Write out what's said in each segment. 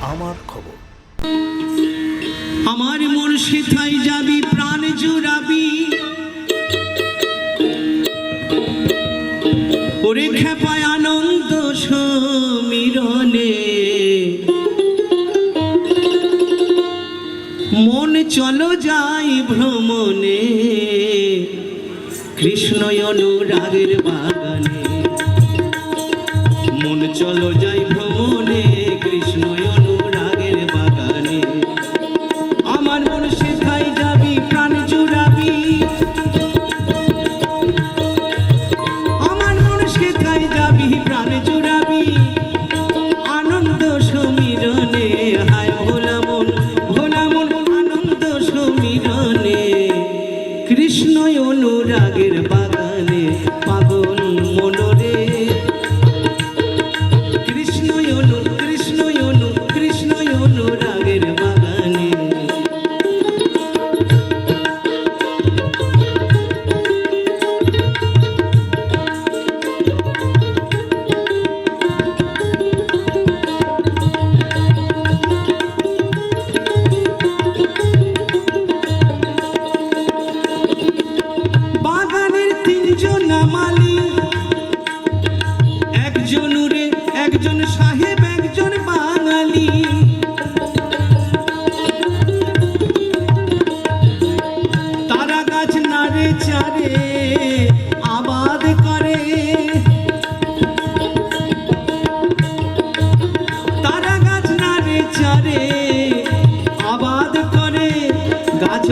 আমার খবর। আমার মন সেথাই যাবি, প্রাণ জুড়াবি। ওরে খেপায় আনন্দ সমীরণে। মন চলো যাই ভ্রমণে, কৃষ্ণ অনুরাগের বাগানে। মন চলো যাই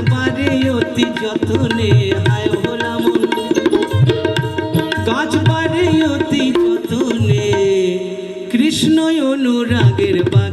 পারে অতি যতনে হায় ভোলা অতি যতনে কৃষ্ণ অনুরাগের বাগানে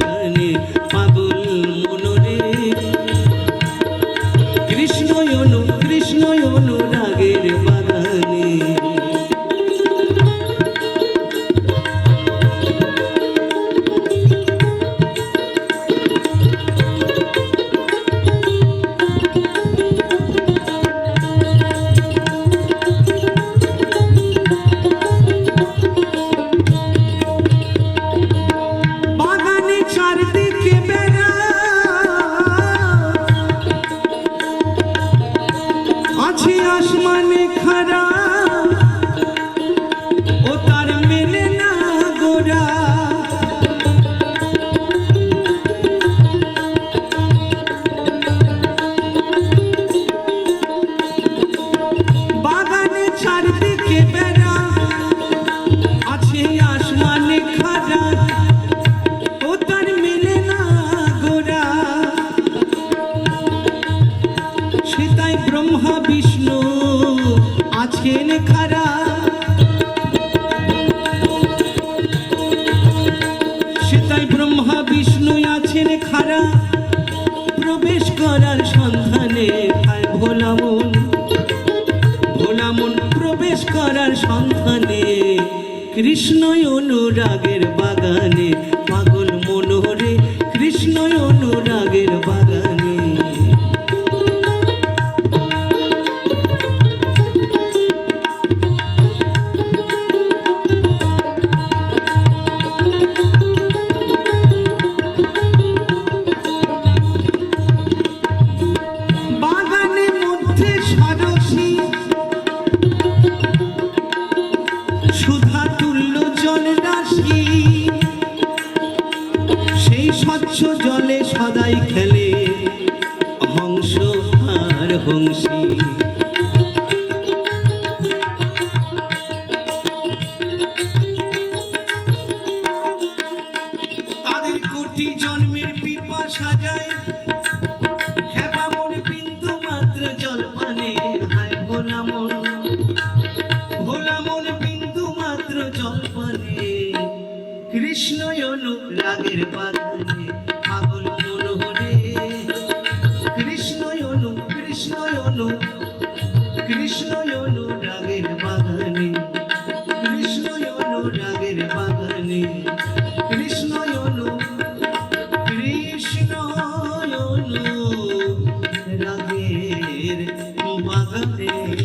আছেন খারা সেটাই ব্রহ্মা বিষ্ণু আছেন খারা প্রবেশ করার সন্ধানে আয় ভোলা মন প্রবেশ করার সন্ধানে কৃষ্ণ অনুরাগের বাগানে সদাই খেলে হংস আর হংসী। তাদের কোটি জন্মের পিপাসা যায়। হেবা মন বিন্দু রাগের বাগানে। কৃষ্ণ কৃষ্ণ রাগের বাগানে